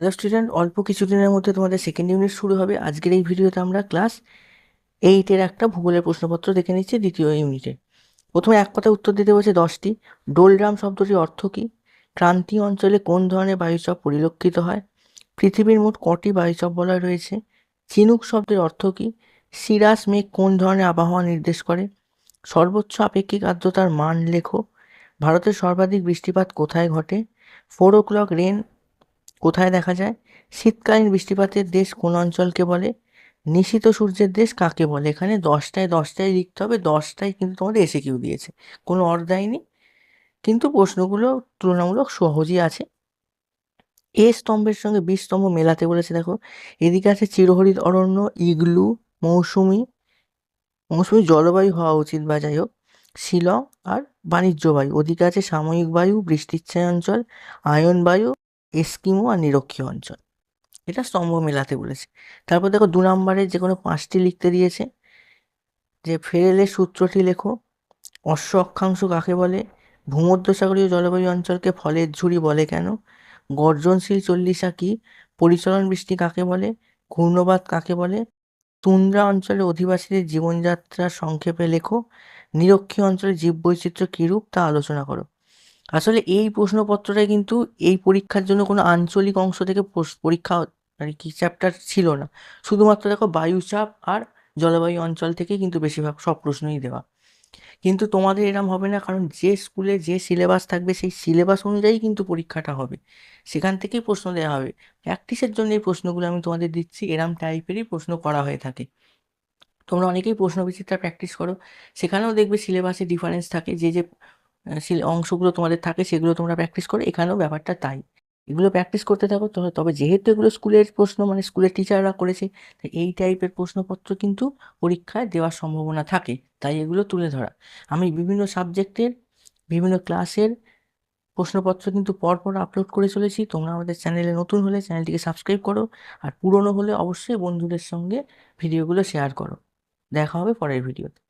Hello student অল্প কিছুদিনের মধ্যে তোমাদের সেকেন্ড ইউনিট শুরু হবে। আজকের এই ভিডিওতে আমরা ক্লাস এইটের একটা ভূগোলের প্রশ্নপত্র দেখে নিচ্ছি দ্বিতীয় ইউনিটে প্রথমে এক কথায় উত্তর দিতে বলছে দশটি। ডোলড্রাম শব্দটির অর্থ কী? ক্রান্তীয় অঞ্চলে কোন ধরনের বায়ুচাপ পরিলক্ষিত হয়? পৃথিবীর মোট কটি বায়ুচাপ বলয় রয়েছে? চিনুক শব্দের অর্থ কী? সিরাস মেঘ কোন ধরনের আবহাওয়া নির্দেশ করে? সর্বোচ্চ আপেক্ষিক আর্দ্রতার মান লেখো। ভারতের সর্বাধিক বৃষ্টিপাত কোথায় ঘটে? ফোর ও ক্লক রেন কোথায় দেখা যায়? শীতকালীন বৃষ্টিপাতের দেশ কোন অঞ্চলকে বলে? নিশীত সূর্যের দেশ কাকে বলে? এখানে দশটায় দশটায় লিখতে হবে, দশটায় কিন্তু তোমাদের এসে কিউ দিয়েছে। কোনো অর দেয়নি। কিন্তু প্রশ্নগুলো তুলনামূলক সহজই আছে। এ স্তম্ভের সঙ্গে বি স্তম্ভ মেলাতে বলেছে, দেখো। এদিকে আছে চিরহরিত অরণ্য, ইগলু, মৌসুমি। মৌসুমি জলবায়ু হওয়া উচিত বা যাই হোক। শিলং আর বাণিজ্য বায়ু। ওদিকে আছে সাময়িক বায়ু, বৃষ্টিচ্ছায় অঞ্চল, আয়ন বায়ু। এস্কিমো আর নিরক্ষীয় অঞ্চল। এটা স্তম্ভ মেলাতে বলেছে। তারপর দেখো দু নম্বরে যে কোনো পাঁচটি লিখতে দিয়েছে যে ফেরেলের সূত্রটি লেখো অশ্ব অক্ষাংশ কাকে বলে, ভূমধ্যসাগরীয় জলবায়ু অঞ্চলকে ফলের ঝুড়ি বলে কেন, গর্জনশীল চল্লিশা কি, পরিচলন বৃষ্টি কাকে বলে ঘূর্ণবাদ কাকে বলে, তুন্দ্রা অঞ্চলে অধিবাসীদের জীবনযাত্রা সংক্ষেপে লেখো, নিরক্ষীয় অঞ্চলে জীববৈচিত্র্য কীরূপ তা আলোচনা করো। আসলে এই প্রশ্নপত্রটাই কিন্তু এই পরীক্ষার জন্য কোনো আঞ্চলিক অংশ থেকে পরীক্ষা আর কি চ্যাপ্টার ছিল না। শুধুমাত্র দেখো বায়ুচাপ আর জলবায়ু অঞ্চল থেকে কিন্তু বেশিরভাগ সব প্রশ্নই দেওয়া। কিন্তু তোমাদের এরম হবে না, কারণ যে স্কুলে যে সিলেবাস থাকবে সেই সিলেবাস অনুযায়ী কিন্তু পরীক্ষাটা হবে। সেখান থেকেই প্রশ্ন দেওয়া হবে। প্র্যাকটিসের জন্য এই প্রশ্নগুলো আমি তোমাদের দিচ্ছি, এরম টাইপেরই প্রশ্ন করা হয়ে থাকে। তোমরা অনেকেই প্রশ্ন বিচিত্রা প্র্যাকটিস করো, সেখানেও দেখবে সিলেবাসে ডিফারেন্স থাকে। যে যে অংশগুলো তোমাদের থাকে, সেগুলো তোমরা প্র্যাকটিস করো। এখানেও ব্যাপারটা তাই। এগুলো প্র্যাকটিস করতে থাকো তবে যেহেতু এগুলো স্কুলের প্রশ্ন মানে স্কুলের টিচাররা করেছে তাই এই টাইপের প্রশ্নপত্র কিন্তু পরীক্ষায় দেওয়ার সম্ভাবনা থাকে। তাই এগুলো তুলে ধরা। আমি বিভিন্ন সাবজেক্টের বিভিন্ন ক্লাসের প্রশ্নপত্র কিন্তু পরপর আপলোড করে চলেছি। তোমরা আমাদের চ্যানেলে নতুন হলে চ্যানেলটিকে সাবস্ক্রাইব করো, আর পুরনো হলে অবশ্যই বন্ধুদের সঙ্গে ভিডিওগুলো শেয়ার করো। দেখা হবে পরের ভিডিওতে